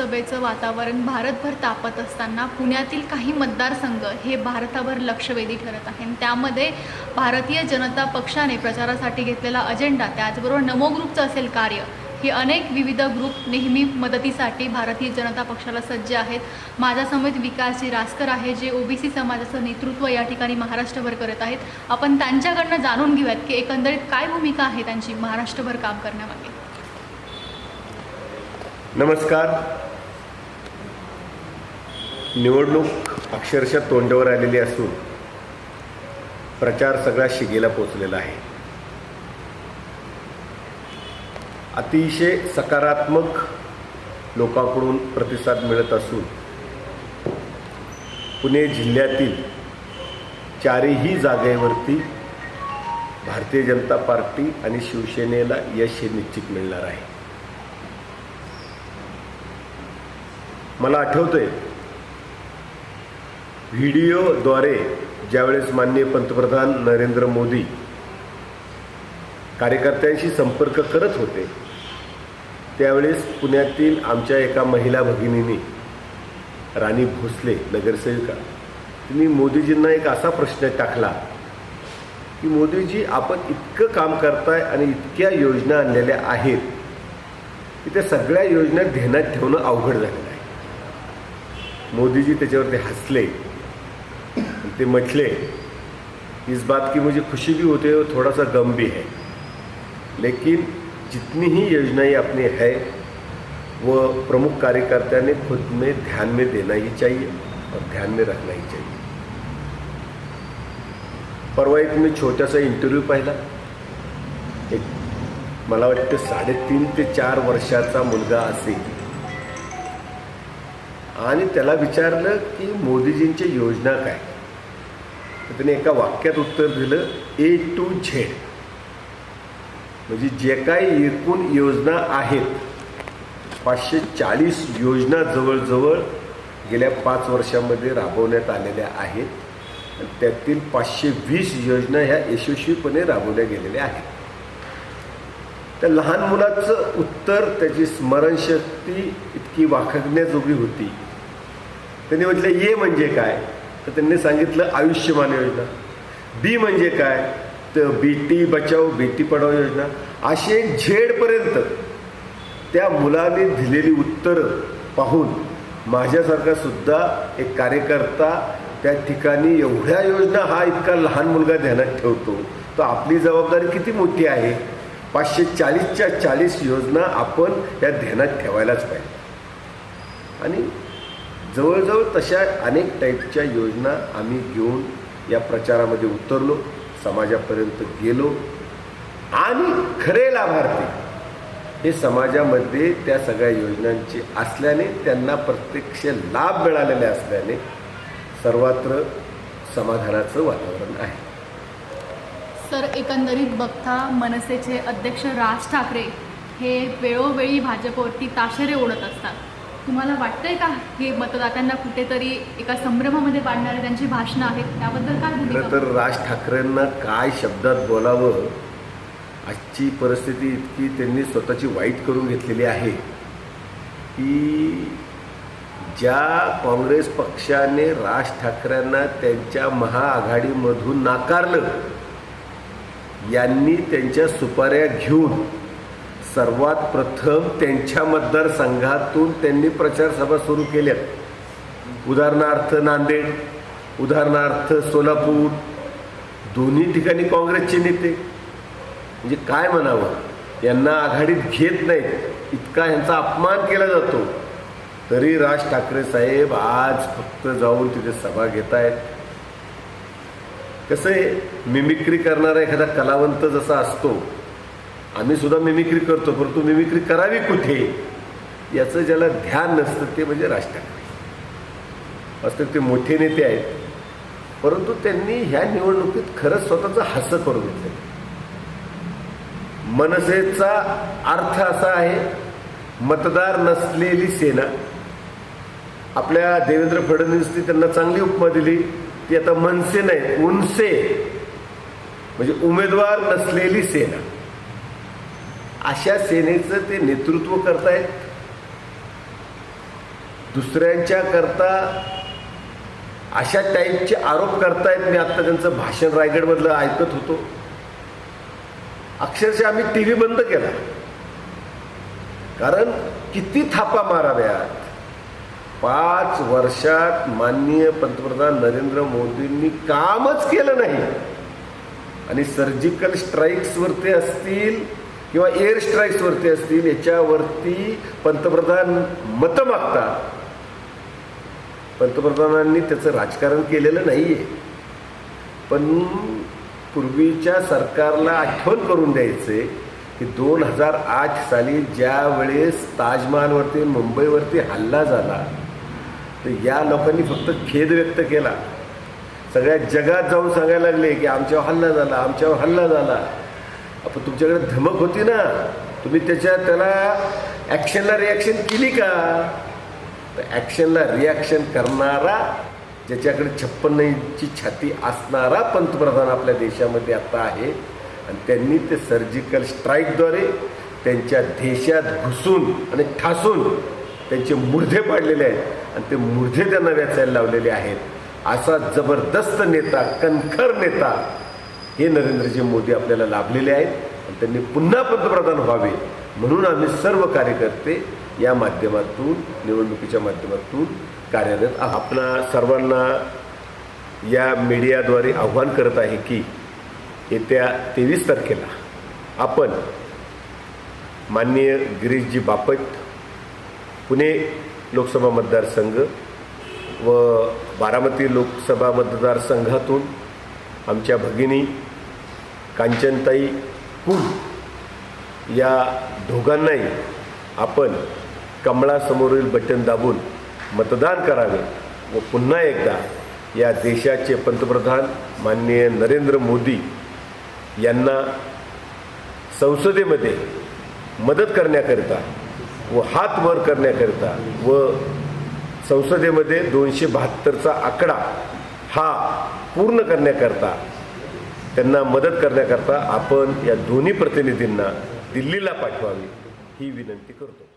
लोकसभेचं वातावरण भारतभर तापत असताना पुण्यातील काही मतदारसंघ हे भारतावर लक्षवेधी ठरत आहे त्यामध्ये भारतीय जनता पक्षाने प्रचारासाठी घेतलेला अजेंडा त्याचबरोबर नमो ग्रुपचं असेल कार्य हे अनेक विविध ग्रुप नेहमी मदतीसाठी भारतीय जनता पक्षाला सज्ज आहेत. माझ्यासमेत विकासजी रासकर आहे जे ओबीसी समाजाचं नेतृत्व या ठिकाणी महाराष्ट्रभर करत आहेत. आपण त्यांच्याकडनं जाणून घेऊयात की एकंदरीत काय भूमिका आहे त्यांची महाराष्ट्रभर काम करण्यामागे. नमस्कार. निवडणूक अक्षरशः तोंडावर आलेली असून प्रचार सगळा शिगेला पोचलेला आहे. अतिशय सकारात्मक लोकांकडून प्रतिसाद मिळत असून पुणे जिल्ह्यातील चारही जागेवरती भारतीय जनता पार्टी आणि शिवसेनेला यश हे निश्चित मिळणार आहे. मला आठवतं आहे व्हिडिओद्वारे ज्यावेळेस माननीय पंतप्रधान नरेंद्र मोदी कार्यकर्त्यांशी संपर्क करत होते त्यावेळेस पुण्यातील आमच्या एका महिला भगिनीने राणी भोसले नगरसेविका तिने मोदीजींना एक असा प्रश्न टाकला की मोदीजी आपण इतकं काम करताय आणि इतक्या योजना आणलेल्या आहेत की त्या सगळ्या योजना ध्यानात ठेवणं अवघड झालेलं आहे. मोदीजी त्याच्यावरती हसले. ते म्हटले इस बात की मुझे खुशी भी होती है और थोड़ा सा गम भी है। लेकिन जितनी ही योजनाएं अपनी है वो प्रमुख कार्यकर्ता ने खुद में ध्यान में देना ही चाहिए और ध्यान में रखना ही चाहिए। परवा एक मी छोटासा इंटरव्ह्यू पाहिला। एक मला वाटतं साडेतीन ते चार वर्षाचा मुलगा असेल. आणि त्याला विचारलं की मोदीजींच्या योजना काय? तर त्याने एका वाक्यात उत्तर दिलं ए टू झेड म्हणजे जे काही एकूण योजना आहेत पाचशे चाळीस योजना जवळजवळ गेल्या पाच वर्षामध्ये राबवण्यात आलेल्या आहेत. आणि त्यातील पाचशे वीस योजना ह्या यशस्वीपणे राबवल्या गेलेल्या आहेत. त्या लहान मुलाचं उत्तर त्याची स्मरणशक्ती इतकी वाखगण्याजोगी होती. त्यांनी म्हटलं ये म्हणजे काय? तर त्यांनी सांगितलं आयुष्यमान योजना. बी म्हणजे काय? तर बेटी बचाव बेटी पढाव योजना. असे झेडपर्यंत त्या मुलाने दिलेली उत्तरं पाहून माझ्यासारखा सुद्धा एक कार्यकर्ता त्या ठिकाणी एवढ्या योजना हा इतका लहान मुलगा ध्यानात ठेवतो. तर आपली जबाबदारी किती मोठी आहे? पाचशे चाळीसच्या चाळीस योजना आपण या ध्यानात ठेवायलाच पाहिजे. आणि जवळजवळ तशा अनेक टाईपच्या योजना आम्ही घेऊन या प्रचारामध्ये उतरलो समाजापर्यंत गेलो. आणि खरे लाभार्थी हे समाजामध्ये त्या सगळ्या योजनांचे असल्याने त्यांना प्रत्यक्ष लाभ मिळालेले असल्याने सर्वत्र समाधानाचं वातावरण आहे. सर एकंदरीत बघता मनसेचे अध्यक्ष राज ठाकरे हे वेळोवेळी भाजपवरती ताशेरे ओढत असतात. तुम्हाला वाटतंय का हे मतदात्यांना कुठेतरी एका संभ्रमामध्ये पाडणारे त्यांची भाषणं आहेत? त्याबद्दल काय खरं तर राज ठाकरेंना काय शब्दात बोलावं आजची परिस्थिती इतकी त्यांनी स्वतःची वाईट करून घेतलेली आहे की ज्या काँग्रेस पक्षाने राज ठाकरेंना त्यांच्या महाआघाडीमधून नाकारलं यांनी त्यांच्या सुपाऱ्या घेऊन सर्वात प्रथम त्यांच्या मतदारसंघातून त्यांनी प्रचारसभा सुरू केल्या. उदाहरणार्थ नांदेड उदाहरणार्थ सोलापूर दोन्ही ठिकाणी काँग्रेसचे नेते. म्हणजे काय म्हणावं? यांना आघाडीत घेत नाहीत. इतका यांचा अपमान केला जातो. तरी राज ठाकरे साहेब आज फक्त जाऊन तिथे सभा घेत आहेत कसं आहे? मिमिक्री करणारा एखादा कलावंत जसा असतो आम्ही सुद्धा मिमिक्री करतो परंतु मिमिक्री करावी कुठे? याचं ज्याला ध्यान नसतं ते म्हणजे राज ठाकरे वास्तविक ते मोठे नेते आहेत. परंतु त्यांनी ह्या निवडणुकीत खरंच स्वतःचं हसं करून घेतलं मनसेचा अर्थ असा आहे मतदार नसलेली सेना. आपल्या देवेंद्र फडणवीसनी त्यांना चांगली उपमा दिली. ती आता मनसे नाही उनसे. म्हणजे उमेदवार नसलेली सेना. अशा सेनेचं ते नेतृत्व करतायत. दुसऱ्यांच्या करता अशा टाईपचे आरोप करतायत. मी आत्ता त्यांचं भाषण रायगडमधलं ऐकत होतो. अक्षरशः आम्ही टी व्ही बंद केला. कारण किती थापा माराव्यात. पाच वर्षात माननीय पंतप्रधान नरेंद्र मोदींनी कामच केलं नाही. आणि सर्जिकल स्ट्राईक्सवरती असतील किंवा एअर स्ट्राईक्सवरती असतील याच्यावरती पंतप्रधान मतं मागतात. पंतप्रधानांनी त्याचं राजकारण केलेलं नाही आहे पण पूर्वीच्या सरकारला आठवण करून द्यायचे की दोन हजार आठ साली ज्या वेळेस ताजमहालवरती मुंबईवरती हल्ला झाला तर या लोकांनी फक्त खेद व्यक्त केला. सगळ्या जगात जाऊन सांगायला लागले की आमच्यावर हल्ला झाला आमच्यावर हल्ला झाला. आपण तुमच्याकडे धमक होती ना तुम्ही त्याच्या त्याला ॲक्शनला रिॲक्शन केली का? तर ॲक्शनला रिॲक्शन करणारा ज्याच्याकडे छप्पन्न इंची छाती असणारा पंतप्रधान आपल्या देशामध्ये आता आहे. आणि त्यांनी ते सर्जिकल स्ट्राईकद्वारे त्यांच्या देशात घुसून आणि ठासून त्यांचे मुर्धे पाडलेले आहेत. आणि ते मुर्धे त्यांना वेचायला लावलेले आहेत. असा जबरदस्त नेता कणखर नेता हे नरेंद्रजी मोदी आपल्याला लाभलेले आहेत आणि त्यांनी पुन्हा पंतप्रधान व्हावे म्हणून आम्ही सर्व कार्यकर्ते या माध्यमातून निवडणुकीच्या माध्यमातून कार्यरत आपणा सर्वांना या मीडियाद्वारे आव्हान करत आहे की येत्या तेवीस तारखेला आपण माननीय गिरीशजी बापट पुणे लोकसभा मतदारसंघ व बारामती लोकसभा मतदारसंघातून आमच्या भगिनी कांचनताई कुल या दोघांनाही आपण कमळासमोरील बटन दाबून मतदान करावे व पुन्हा एकदा या देशाचे पंतप्रधान माननीय नरेंद्र मोदी यांना संसदेमध्ये मदत करण्याकरिता व हात वर करण्याकरिता व संसदेमध्ये दोनशे बहात्तरचा आकडा हा पूर्ण करण्याकरता त्यांना मदत करण्याकरता आपण या दोन्ही प्रतिनिधींना दिल्लीला पाठवावी ही विनंती करतो.